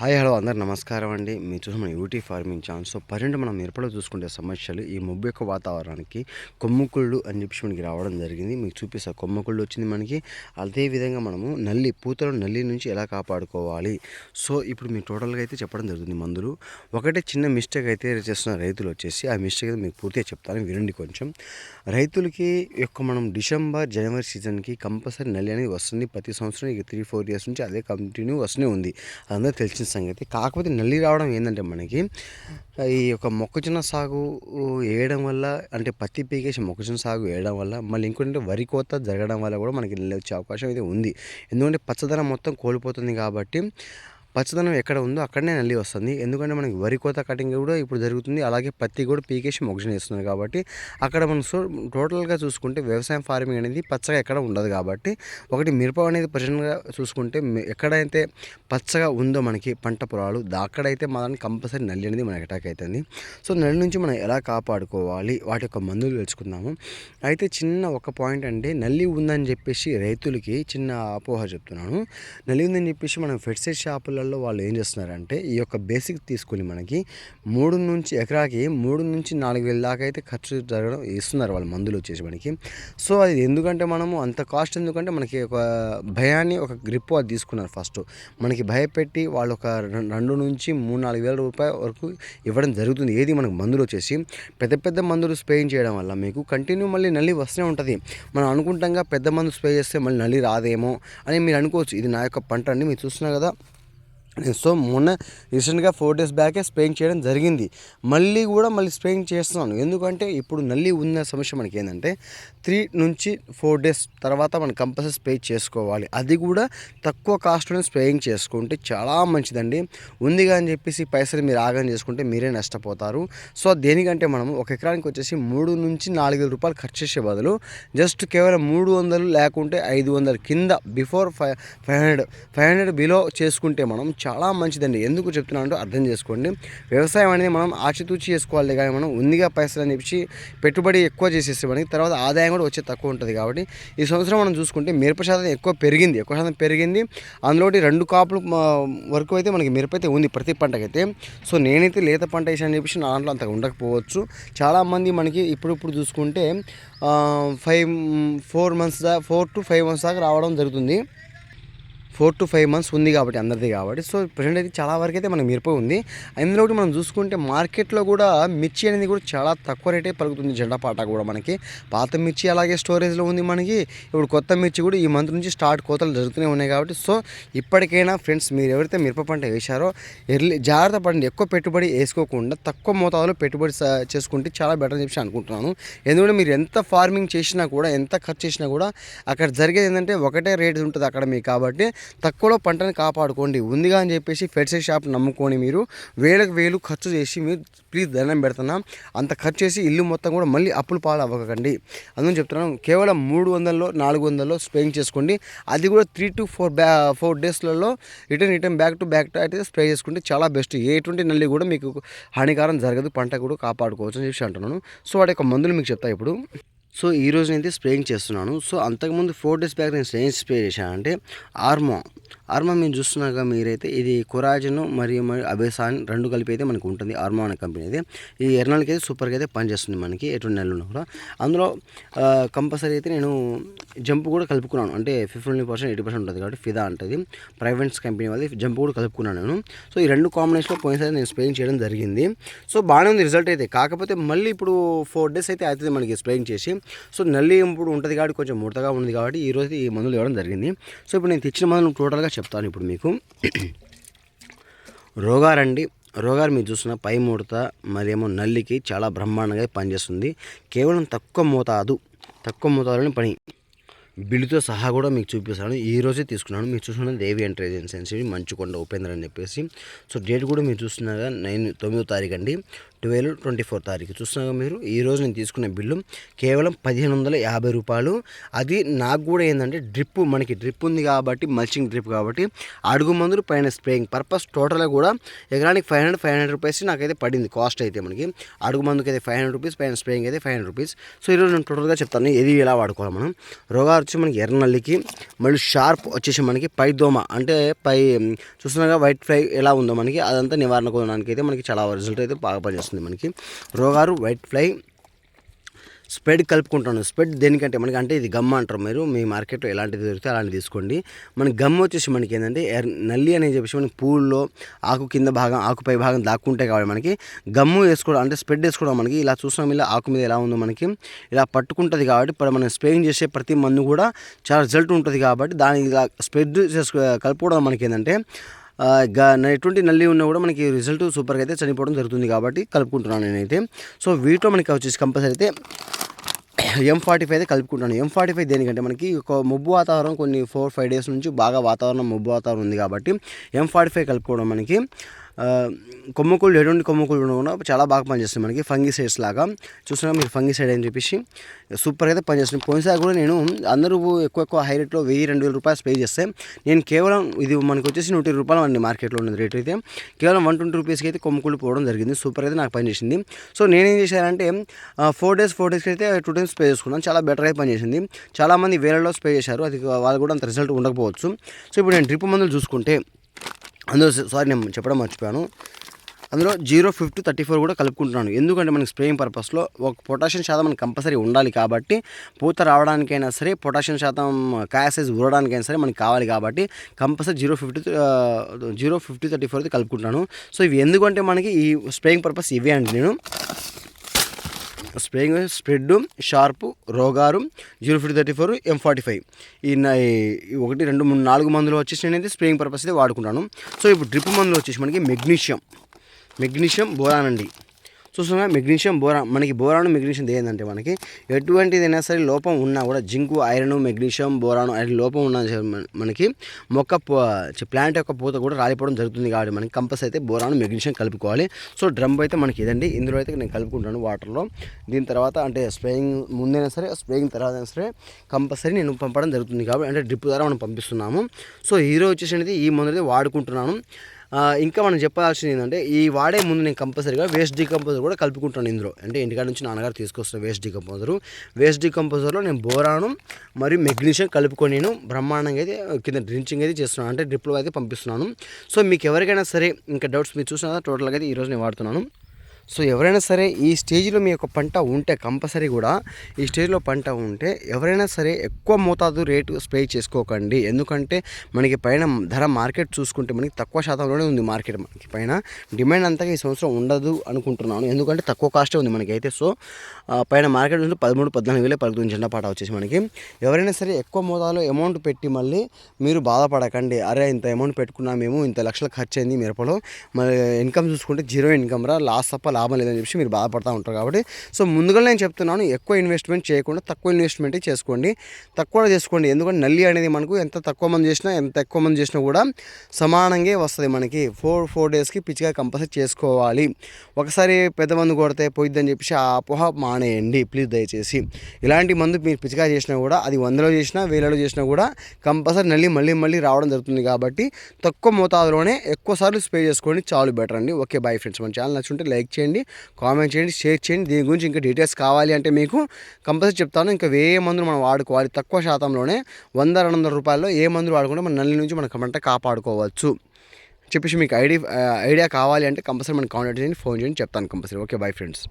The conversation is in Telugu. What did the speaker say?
హాయ్ హలో అందరు నమస్కారం అండి. మీరు చూసిన మన యూటీ ఫార్మింగ్ ఛానల్. సో పన్నెండు మనం మిరపలో చూసుకుంటే సమస్యలు ఈ మొబ్బు యొక్క వాతావరణానికి కొమ్ముకుళ్ళు అని చెప్పి మనకి రావడం జరిగింది. మీకు చూపిస్తా కొమ్మకుళ్ళు వచ్చింది మనకి. అదేవిధంగా మనము నల్లి పూతలు నల్లి నుంచి ఎలా కాపాడుకోవాలి? సో ఇప్పుడు మీరు టోటల్గా అయితే చెప్పడం జరుగుతుంది మందులు. ఒకటే చిన్న మిస్టేక్ అయితే చేస్తున్న రైతులు వచ్చేసి ఆ మిస్టేక్ అయితే మీకు పూర్తిగా చెప్తాను. వినండి కొంచెం. రైతులకి యొక్క మనం డిసెంబర్ జనవరి సీజన్కి కంపల్సరీ నల్లి అనేది వస్తుంది. ప్రతి సంవత్సరం ఇక త్రీ ఫోర్ ఇయర్స్ నుంచి అదే కంటిన్యూ వస్తూనే ఉంది. అదంతా తెలిసిన సంగతి. కాకపోతే నల్లి రావడం ఏంటంటే మనకి ఈ యొక్క మొక్కజొన్న సాగు వేయడం వల్ల అంటే పత్తి పీకేసి మొక్కజొన్న సాగు వేయడం వల్ల మళ్ళీ ఇంకోటి వరి కోత జరగడం వల్ల కూడా మనకి నల్లి వచ్చే అవకాశం అయితే ఉంది. ఎందుకంటే పచ్చదనం మొత్తం కోల్పోతుంది కాబట్టి పచ్చదనం ఎక్కడ ఉందో అక్కడనే నల్లి వస్తుంది. ఎందుకంటే మనకి వరి కోత కటింగ్ కూడా ఇప్పుడు జరుగుతుంది. అలాగే పత్తి కూడా పీకేసి మొగ్జన చేస్తున్నారు కాబట్టి అక్కడ మనం సో టోటల్గా చూసుకుంటే వ్యవసాయం ఫార్మింగ్ అనేది పచ్చగా ఎక్కడ ఉండదు కాబట్టి ఒకటి మిరప అనేది ప్రజెంట్గా చూసుకుంటే ఎక్కడైతే పచ్చగా ఉందో మనకి పంట పొలాలు అక్కడైతే మనకి కంపల్సరీ నల్లి అనేది మనకి అటాక్ అవుతుంది. సో నల్లి నుంచి మనం ఎలా కాపాడుకోవాలి? వాటి యొక్క మందులు తెలుసుకుందాము. అయితే చిన్న ఒక పాయింట్ అంటే నల్లి ఉందని చెప్పేసి రైతులకి చిన్న అపోహ చెప్తున్నాను. నల్లి ఉందని చెప్పేసి మనం ఫెడ్సెట్ షాపులలో వాళ్ళు ఏం చేస్తున్నారంటే ఈ యొక్క బేసిక్ తీసుకుని మనకి మూడు నుంచి ఎకరాకి మూడు నుంచి నాలుగు వేల దాకా అయితే ఖర్చు జరగడం ఇస్తున్నారు వాళ్ళు మందులు వచ్చేసి మనకి. సో అది ఎందుకంటే మనము అంత కాస్ట్ ఎందుకంటే మనకి ఒక భయాన్ని ఒక గ్రిప్ అది తీసుకున్నారు ఫస్ట్. మనకి భయపెట్టి వాళ్ళు ఒక రెండు నుంచి మూడు నాలుగు వేల రూపాయల వరకు ఇవ్వడం జరుగుతుంది. ఏది మనకు మందులు వచ్చేసి పెద్ద పెద్ద మందులు స్ప్రేయింగ్ చేయడం వల్ల మీకు కంటిన్యూ మళ్ళీ నల్లి వస్తూనే ఉంటుంది. మనం అనుకుంటాంగా పెద్ద మందు స్ప్రే చేస్తే మళ్ళీ నల్లి రాదేమో అని మీరు అనుకోవచ్చు. ఇది నా యొక్క పంట అండి. మీరు చూస్తున్నారు కదా సో మొన్న రీసెంట్గా ఫోర్ డేస్ బ్యాకే స్ప్రేయింగ్ చేయడం జరిగింది. మళ్ళీ కూడా మళ్ళీ స్ప్రేయింగ్ చేస్తున్నాను. ఎందుకంటే ఇప్పుడు నల్లి ఉన్న సమస్య మనకి ఏంటంటే త్రీ నుంచి ఫోర్ డేస్ తర్వాత మనం కంపల్సరీ స్ప్రే చేసుకోవాలి. అది కూడా తక్కువ కాస్ట్లోనే స్ప్రేయింగ్ చేసుకుంటే చాలా మంచిదండి. ఉందిగా అని చెప్పేసి పైసలు మీరు ఆగం చేసుకుంటే మీరే నష్టపోతారు. సో దేనికంటే మనం ఒక ఎకరానికి వచ్చేసి మూడు నుంచి నాలుగు వేల రూపాయలు ఖర్చు చేసే బదులు జస్ట్ కేవలం మూడు వందలు లేకుంటే ఐదు వందల కింద before five five hundred five hundred below చేసుకుంటే మనం చాలా మంచిదండి. ఎందుకు చెప్తున్నాను అంటే అర్థం చేసుకోండి. వ్యవసాయం అనేది మనం ఆచితూచి చేసుకోవాలి కానీ మనం ఉందిగా పైసలు అని చెప్పి పెట్టుబడి ఎక్కువ చేసేస్తే మనకి తర్వాత ఆదాయం కూడా వచ్చే తక్కువ ఉంటుంది కాబట్టి ఈ సంవత్సరం మనం చూసుకుంటే మిరప శాతం ఎక్కువ పెరిగింది. ఎక్కువ శాతం పెరిగింది. అందులో రెండు కాపులు వరకు అయితే మనకి మిరప అయితే ఉంది ప్రతి పంటకైతే. సో నేనైతే లేత పంట వేసాను అని చెప్పేసి నా దాంట్లో అంతగా ఉండకపోవచ్చు. చాలామంది మనకి ఇప్పుడు ఇప్పుడు చూసుకుంటే ఫైవ్ ఫోర్ మంత్స్ దా ఫోర్ టు ఫైవ్ మంత్స్ దాకా రావడం జరుగుతుంది. ఫోర్ టు ఫైవ్ మంత్స్ ఉంది కాబట్టి అందరిది కాబట్టి. సో ప్రజెంట్ అయితే చాలా వరకు అయితే మనకి మిరప ఉంది. అందులో ఒకటి మనం చూసుకుంటే మార్కెట్లో కూడా మిర్చి అనేది కూడా చాలా తక్కువ రేటే పలుకుతుంది. జెండా పాట కూడా మనకి. పాత మిర్చి అలాగే స్టోరేజ్లో ఉంది మనకి. ఇప్పుడు కొత్త మిర్చి కూడా ఈ మంత్ నుంచి స్టార్ట్ కోతలు జరుగుతూనే ఉన్నాయి కాబట్టి. సో ఇప్పటికైనా ఫ్రెండ్స్ మీరు ఎవరైతే మిరప పంట వేశారో ఎర్లీ జాగ్రత్త పడండి. ఎక్కువ పెట్టుబడి వేసుకోకుండా తక్కువ మోతాదులో పెట్టుబడి చేసుకుంటే చాలా బెటర్ అని చెప్పి అనుకుంటున్నాను. ఎందుకంటే మీరు ఎంత ఫార్మింగ్ చేసినా కూడా ఎంత ఖర్చు చేసినా కూడా అక్కడ జరిగేది ఏంటంటే ఒకటే రేట్ ఉంటుంది అక్కడ మీకు కాబట్టి. తక్కువలో పంటను కాపాడుకోండి. ఉందిగా అని చెప్పేసి ఫెడ్సైడ్ షాప్ నమ్ముకొని మీరు వేలకు వేలు ఖర్చు చేసి మీరు ప్లీజ్ దండం పెడుతున్నా. అంత ఖర్చు చేసి ఇల్లు మొత్తం కూడా మళ్ళీ అప్పులు పాలు అవ్వకండి. అందుకని చెప్తున్నాను కేవలం మూడు వందల్లో నాలుగు వందల్లో స్ప్రేయింగ్ చేసుకోండి. అది కూడా త్రీ టు ఫోర్ బ్యా four డేస్లలో return return back to back అయితే స్ప్రే చేసుకుంటే చాలా బెస్ట్ ఎటువంటి నల్లి కూడా మీకు హానికారం జరగదు పంట కూడా కాపాడుకోవచ్చు అని చెప్పి అంటున్నాను. సో వాటి యొక్క మందులు మీకు చెప్తా ఇప్పుడు. సో ఈ రోజు నేను స్ప్రేయింగ్ చేస్తున్నాను. సో అంతకుముందు ఫోర్ డేస్ బ్యాక్ నేను స్ప్రేయింగ్ స్ప్రే చేశాను. అంటే ఆర్మో. ఆర్మా మీరు చూస్తున్నాక మీరైతే ఇది కొరాజను మరియు మరి అబేసాన్ రెండు కలిపి అయితే మనకు ఉంటుంది ఆర్మా అనే కంపెనీ అయితే. ఈ ఎర్నల్కి అయితే సూపర్గా అయితే పనిచేస్తుంది మనకి ఎటువంటి నెలలు కూడా. అందులో కంపల్సరీ అయితే నేను జంప్ కూడా కలుపుకున్నాను. అంటే ఫిఫ్టీన్ పర్సెంట్ ఎయిటీ పర్సెంట్ ఉంటుంది కాబట్టి ఫిదా అంటది. ప్రైవేట్స్ కంపెనీ వాళ్ళది జంప్ కూడా కలుపుకున్నాను నేను. సో ఈ రెండు కాంబినేషన్లో పోయినసారి నేను స్ప్రేయింగ్ చేయడం జరిగింది. సో బాగానే ఉంది రిజల్ట్ అయితే. కాకపోతే మళ్ళీ ఇప్పుడు ఫోర్ డేస్ అయితే అవుతుంది మనకి స్ప్రేయింగ్ చేసి. సో నల్లి ఇప్పుడు ఉంటుంది కాబట్టి కొంచెం ముడతగా ఉంది కాబట్టి ఈ రోజు ఈ మందులు ఇవ్వడం జరిగింది. సో ఇప్పుడు నేను తెచ్చిన మందులు టోటల్గా చెప్తాను ఇప్పుడు మీకు. రోగారండి రోగారు మీరు చూసిన పై ముడత మరేమో నల్లికి చాలా బ్రహ్మాండంగా పనిచేస్తుంది. కేవలం తక్కువ మోతాదు తక్కువ మోతాదులోనే పని బిల్లుతో సహా కూడా మీకు చూపిస్తాను. ఈ రోజే తీసుకున్నాను. మీరు చూస్తున్న దేవి ఎంటర్టైజెన్సీ మంచుకొండ ఉపేంద్ర అని చెప్పేసి. సో డేట్ కూడా మీరు చూస్తున్నారా నైన్ తొమ్మిదో తారీఖు అండి. ట్వెల్వ్ ట్వంటీ ఫోర్ తారీఖు. చూస్తున్నాగా మీరు? ఈరోజు నేను తీసుకున్న బిల్లు కేవలం పదిహేను వందల యాభై రూపాయలు. అది నాకు కూడా ఏంటంటే డ్రిప్ మనకి డ్రిప్ ఉంది కాబట్టి మల్చింగ్ డ్రిప్ కాబట్టి అడుగు మందులు పైన స్ప్రేయింగ్ పర్పస్ టోటల్గా కూడా ఎకరానికి five hundred five hundred rupees నాకైతే పడింది కాస్ట్ అయితే మనకి. అడుగు మందుకి అయితే ఫైవ్ హండ్రెడ్ రూపీస్ పైన స్ప్రేయింగ్ అయితే ఫైవ్ హండ్రెడ్ రూపీస్. సో ఈరోజు నేను టోటల్గా చెప్తాను. ఇది ఎలా వాడుకోవాలి మనం? రోగాలు వచ్చి మనకి ఎర్రనల్లికి మళ్ళీ షార్ప్ వచ్చేసి మనకి పై దోమ అంటే పై చూస్తున్నాగా వైట్ ఫ్లై ఎలా ఉందో మనకి అదంతా నివారణ కోవడానికి అయితే మనకి చాలా రిజల్ట్ అయితే బాగా పనిచేస్తుంది మనకి. రోగారు వైట్ ఫ్లై స్ప్రెడ్ కలుపుకుంటాను స్ప్రెడ్ దేనికంటే మనకి అంటే ఇది గమ్ అంటారు మీరు. మీ మార్కెట్లో ఎలాంటిది దొరికితే అలాంటిది తీసుకోండి. మన గమ్ వచ్చేసి మనకి ఏంటంటే నల్లి అని చెప్పేసి మనకి పూల్లో ఆకు కింద భాగం ఆకు పై భాగం దాక్కుంటే కాబట్టి మనకి. గమ్ము వేసుకోవడం అంటే స్ప్రెడ్ వేసుకోవడం మనకి ఇలా చూసినాం ఇలా ఆకు మీద ఎలా ఉందో మనకి. ఇలా పట్టుకుంటుంది కాబట్టి ఇప్పుడు మనం స్ప్రేయింగ్ చేసే ప్రతి మందు కూడా చాలా రిజల్ట్ ఉంటుంది కాబట్టి దాని ఇలా స్ప్రెడ్ చేసుకో కలుపుకోవడం మనకి ఏంటంటే ఎటువంటి నల్లి ఉన్నా కూడా మనకి రిజల్ట్ సూపర్గా అయితే చనిపోవడం జరుగుతుంది కాబట్టి కలుపుకుంటున్నాను నేనైతే. సో వీటిలో మనకి వచ్చేసి కంపల్సరీ అయితే ఎం ఫార్టీ ఫైవ్ అయితే కలుపుకుంటాను ఎం ఫార్టీ ఫైవ్ దేనికంటే మనకి ఒక మబ్బు వాతావరణం కొన్ని ఫోర్ ఫైవ్ డేస్ నుంచి బాగా వాతావరణం మబ్బు వాతావరణం ఉంది కాబట్టి ఎం ఫార్టీ ఫైవ్ కలుపుకోవడం మనకి కొమ్ముకుళ్ళు ఎటువంటి కొమ్ముకుళ్ళు ఉండకుండా చాలా బాగా పనిచేస్తుంది మనకి ఫంగిసైడ్స్ లాగా. చూసినా మీరు ఫంగిసైడ్ అని చెప్పేసి? సూపర్గా అయితే పనిచేస్తుంది పోయినసారి కూడా నేను అందరూ ఎక్కువ ఎక్కువ హై రేట్లో వెయ్యి రెండు వేల రూపాయలు పే చేస్తే నేను కేవలం ఇది మనకు వచ్చేసి నూట ఇరవై రూపాయలు అండి మార్కెట్లో ఉన్నది రేట్ అయితే. కేవలం వన్ ట్వంటీ రూపీస్కి అయితే కొమ్ముకుళ్ళు పోవడం జరిగింది. సూపర్ అయితే నాకు పనిచేసింది. సో నేనేం చేశానంటే ఫోర్ డేస్ ఫోర్ డేస్కి అయితే టూ టైమ్స్ స్ప్రే చేసుకున్నాను. చాలా బెటర్ అయితే పనిచేసింది. చాలామంది వేలలో స్ప్రే చేశారు. అది వాళ్ళు కూడా అంత రిజల్ట్ ఉండకపోవచ్చు. సో ఇప్పుడు నేను డ్రిప్ మందులు చూసుకుంటే అందులో సారీ నేను చెప్పడం మర్చిపోయాను. అందులో జీరో ఫిఫ్టీ థర్టీ ఫోర్ కూడా కలుపుకుంటున్నాను. ఎందుకంటే మనకి స్ప్రేయింగ్ పర్పస్లో ఒక పొటాషియం శాతం మనకి కంపల్సరీ ఉండాలి కాబట్టి పూత రావడానికైనా సరే పొటాషియం శాతం కాయ సైజ్ ఊరడానికైనా సరే మనకి కావాలి కాబట్టి compulsory zero fifty zero fifty thirty four అయితే కలుపుకుంటున్నాను. సో ఇవి ఎందుకంటే మనకి ఈ స్ప్రేయింగ్ పర్పస్ ఇవే అండి నేను. Spraying spread sharp Rogor zero fifty thirty four M forty five. ఈ ఒకటి రెండు మూడు నాలుగు మందులు వచ్చేసి నేనైతే స్ప్రేయింగ్ పర్పస్ అయితే వాడుకుంటాను. సో ఇప్పుడు డ్రిప్ మందులు వచ్చేసి మనకి మెగ్నీషియం. మెగ్నీషియం బోరాన్ అండి. చూస్తున్నా మెగ్నీషియం బోరా మనకి బోరాను మెగ్నీషియం ఏంటంటే మనకి. ఎటువంటిదైనా సరే లోపం ఉన్నా కూడా zinc iron magnesium boron iron లోపం ఉన్న మనకి మొక్క ప్లాంట్ యొక్క పూత కూడా రాలిపోవడం జరుగుతుంది కాబట్టి మనకి కంపల్సరీ అయితే బోరాను మెగ్నీషియం కలుపుకోవాలి. సో డ్రమ్ అయితే మనకి ఇదండి. ఇందులో అయితే నేను కలుపుకుంటాను వాటర్లో. దీని తర్వాత అంటే స్ప్రేయింగ్ ముందైనా సరే స్ప్రేయింగ్ తర్వాత అయినా సరే కంపల్సరీ నేను పంపడం జరుగుతుంది కాబట్టి అంటే డ్రిప్ ద్వారా మనం పంపిస్తున్నాము. సో హీరో వచ్చేసి ఈ మందు అయితే వాడుకుంటున్నాను. ఇంకా మనం చెప్పాల్సింది ఏంటంటే ఈ వాడే ముందు నేను కంపల్సరీగా వేస్ట్ డికంపోజర్ కూడా కలుపుకుంటాను ఇందులో. అంటే ఇంటికాడ నుంచి నాన్నగారు తీసుకొస్తున్న వేస్ట్ డికంపోజరు. వేస్ట్ డికంపోజర్లో నేను బోరాను మరియు మెగ్నీషియం కలుపుకొని నేను బ్రహ్మాండంగా అయితే కింద డ్రించింగ్ అయితే చేస్తున్నాను. అంటే డ్రిప్లో అయితే పంపిస్తున్నాను. సో మీకు ఎవరికైనా సరే ఇంకా డౌట్స్ మీరు చూసినా టోటల్గా అయితే ఈరోజు నేను వాడుతున్నాను. సో ఎవరైనా సరే ఈ స్టేజ్లో మీ యొక్క పంట ఉంటే కంపల్సరీ కూడా ఈ స్టేజ్లో పంట ఉంటే ఎవరైనా సరే ఎక్కువ మోతాదు రేటు స్ప్రే చేసుకోకండి. ఎందుకంటే మనకి పైన ధర మార్కెట్ చూసుకుంటే మనకి తక్కువ శాతంలోనే ఉంది మార్కెట్ మనకి పైన. డిమాండ్ అంతగా ఈ సంవత్సరం ఉండదు అనుకుంటున్నాను. ఎందుకంటే తక్కువ కాస్టే ఉంది మనకి అయితే. సో పైన మార్కెట్ నుంచి పదమూడు పద్నాలుగు వేలే పలుకుతుంది జెండా పాట వచ్చేసి మనకి. ఎవరైనా సరే ఎక్కువ మోతాదులో అమౌంట్ పెట్టి మళ్ళీ మీరు బాధపడకండి. అరే ఇంత అమౌంట్ పెట్టుకున్నా మేము ఇంత లక్షలు ఖర్చు అయింది మిరపలో. మరి ఇన్కమ్ చూసుకుంటే జీరో ఇన్కమ్ రా లాస్ తప్ప లాభం లేదని చెప్పి మీరు బాధపడుతూ ఉంటారు కాబట్టి. సో ముందుగా నేను చెప్తున్నాను ఎక్కువ ఇన్వెస్ట్మెంట్ చేయకుండా తక్కువ ఇన్వెస్ట్మెంట్ చేసుకోండి. తక్కువ చేసుకోండి. ఎందుకంటే నల్లి అనేది మనకు ఎంత తక్కువ మంది చేసినా ఎంత ఎక్కువ మంది చేసినా కూడా సమానంగా వస్తుంది మనకి. ఫోర్ ఫోర్ డేస్కి పిచ్చిగా కంపల్సరీ చేసుకోవాలి. ఒకసారి పెద్ద మందు కొడితే పోయిద్దని చెప్పేసి ఆ అపోహ మానేయండి. ప్లీజ్ దయచేసి. ఇలాంటి మందు మీరు పిచ్చిగా చేసినా కూడా అది వందలో చేసినా వేలలో చేసినా కూడా కంపల్సరీ నల్లి మళ్ళీ మళ్ళీ రావడం జరుగుతుంది కాబట్టి తక్కువ మోతాదులోనే ఎక్కువ సార్లు స్ప్రే చేసుకోండి. చాలు బెటర్ అండి. ఓకే బాయ్ ఫ్రెండ్స్ మన ఛానల్ నచ్చుంటే లైక్ చేయండి. కామెంట్ చేయండి షేర్ చేయండి. దీని గురించి ఇంకా డీటెయిల్స్ కావాలి అంటే మీకు కంపల్సరీ చెప్తాను. ఇంకా ఏ మందులు మనం వాడుకోవాలి తక్కువ శాతంలోనే వంద రెండు వందల రూపాయల్లో ఏ మందులు వాడుకుంటే మన నల్లి నుంచి మనం పంట కాపాడుకోవచ్చు. చెప్పేసి మీకు ఐడి ఐడియా కావాలి అంటే కంపల్సరీ మనం కాంటాక్ట్ చేయండి ఫోన్ చేయండి చెప్తాను కంపల్సరీ ఓకే బై ఫ్రెండ్స్